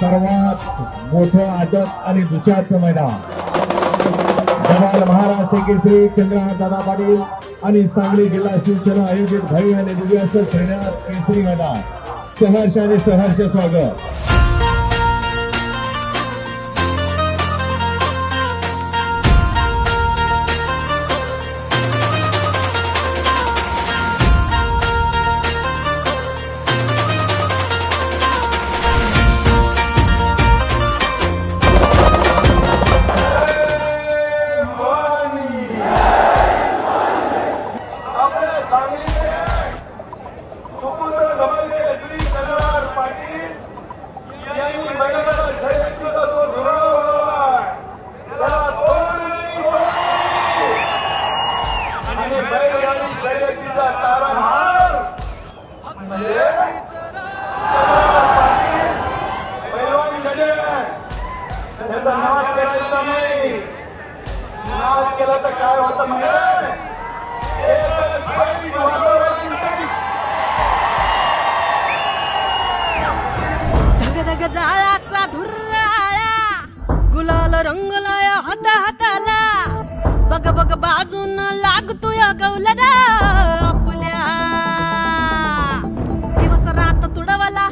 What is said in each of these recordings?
सर्वात मोठं आदत आणि दुसऱ्याचं मैदान. जमाल महाराष्ट्र केसरी चंद्रकांत दादा पाटील आणि सांगली जिल्हा शिवसेना आयोजित भव्य आणि दिव्य असं श्रेण्यात केसरी मैदान सहर्ष आणि सहर्ष स्वागत. पाटील यांनी महिला शर्यतीचा जो धोरण उडवलाय त्याला तोड नाही आणि बैलगाडी शर्यतीचा म्हणजे पैलवान त्याचा नाश करायचा नाही. केला तर काय होतं माहिती ग जाळाचा धुराळा गुलाल रंगलाय हाता हाताला. बघ बघ बाजून लागतोय गवलरा आपल्या दिवस रात तुडवला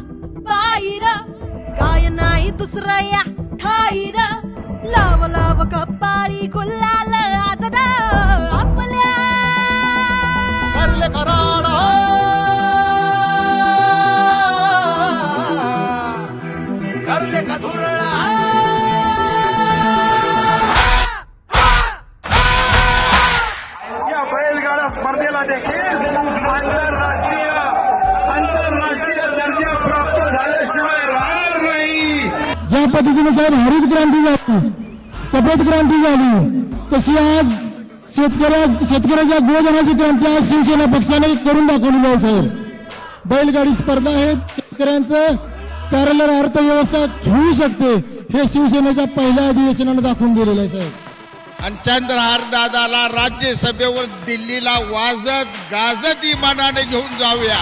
पायीर. काय नाही दुसरं या ठाईर लाव लाव कपारी गुलाल आजरा बैलगाडा स्पर्धेला देखील आंतरराष्ट्रीय आंतरराष्ट्रीय दर्जा प्राप्त झाल्याशिवाय राहणार नाही. ज्या पद्धतीने साहेब हरित क्रांती झाली सफेद क्रांती झाली तशी आज शेतकऱ्या शेतकऱ्याच्या गोजनाची क्रांती आज शिवसेना पक्षाने करून दाखवलेली आहे साहेब. बैलगाडी स्पर्धा हे शेतकऱ्यांचं पॅरलर अर्थव्यवस्था घेऊ शकते हे शिवसेनेच्या पहिल्या अधिवेशनानं दाखवून दिलेलं आहे साहेब. आणि चंद्रहार दादाला राज्यसभेवर दिल्लीला वाजत गाजत इमानाने घेऊन जाऊया.